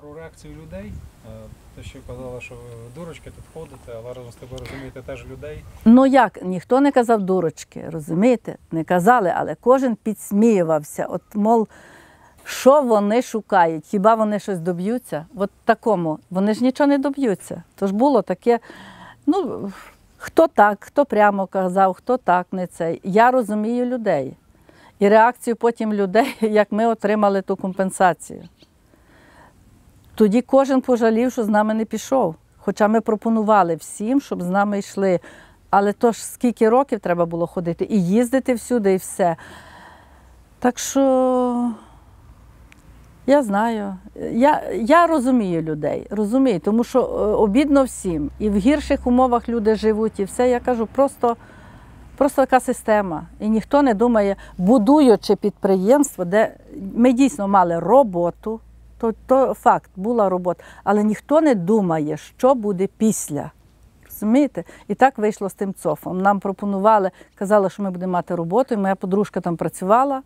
про реакцію людей. Е, Те, що казала, що дурочки тут ходите, але разом з тобою розумієте теж людей. Ну як, ніхто не казав дурочки, розумієте? Не казали, але кожен підсміювався. От, мов, що вони шукають? Хіба вони щось доб'ються? От такому. Вони ж нічого не доб'ються. Тож було таке, ну, хто так, хто прямо казав, хто так, не цей. Я розумію людей. І реакцію потім людей, як ми отримали ту компенсацію. Тоді кожен пожалів, що з нами не пішов. Хоча ми пропонували всім, щоб з нами йшли. Але то ж скільки років треба було ходити і їздити всюди, і все. Так що я знаю, я, я розумію людей, розумію, тому що е, обідно всім. І в гірших умовах люди живуть, і все. Я кажу, просто, просто така система. І ніхто не думає, будуючи підприємство, де ми дійсно мали роботу, то, то факт, була робота, але ніхто не думає, що буде після. Розумієте? І так вийшло з тим ЦОФом. Нам пропонували, казали, що ми будемо мати роботу, і моя подружка там працювала,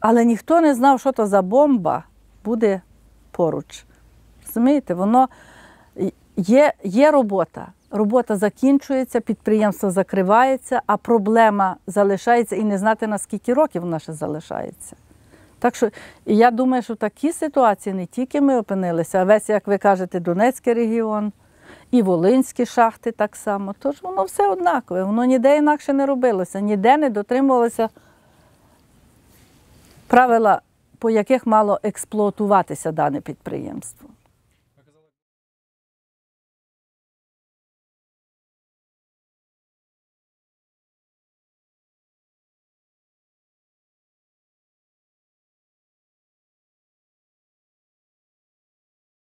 але ніхто не знав, що то за бомба буде поруч. Розумієте, воно є, є робота. Робота закінчується, підприємство закривається, а проблема залишається і не знати, на скільки років вона ще залишається. Так що я думаю, що в такій ситуації не тільки ми опинилися, а весь, як ви кажете, Донецький регіон і Волинські шахти так само. Тож воно все однакове, воно ніде інакше не робилося, ніде не дотримувалося правила, по яких мало експлуатуватися дане підприємство.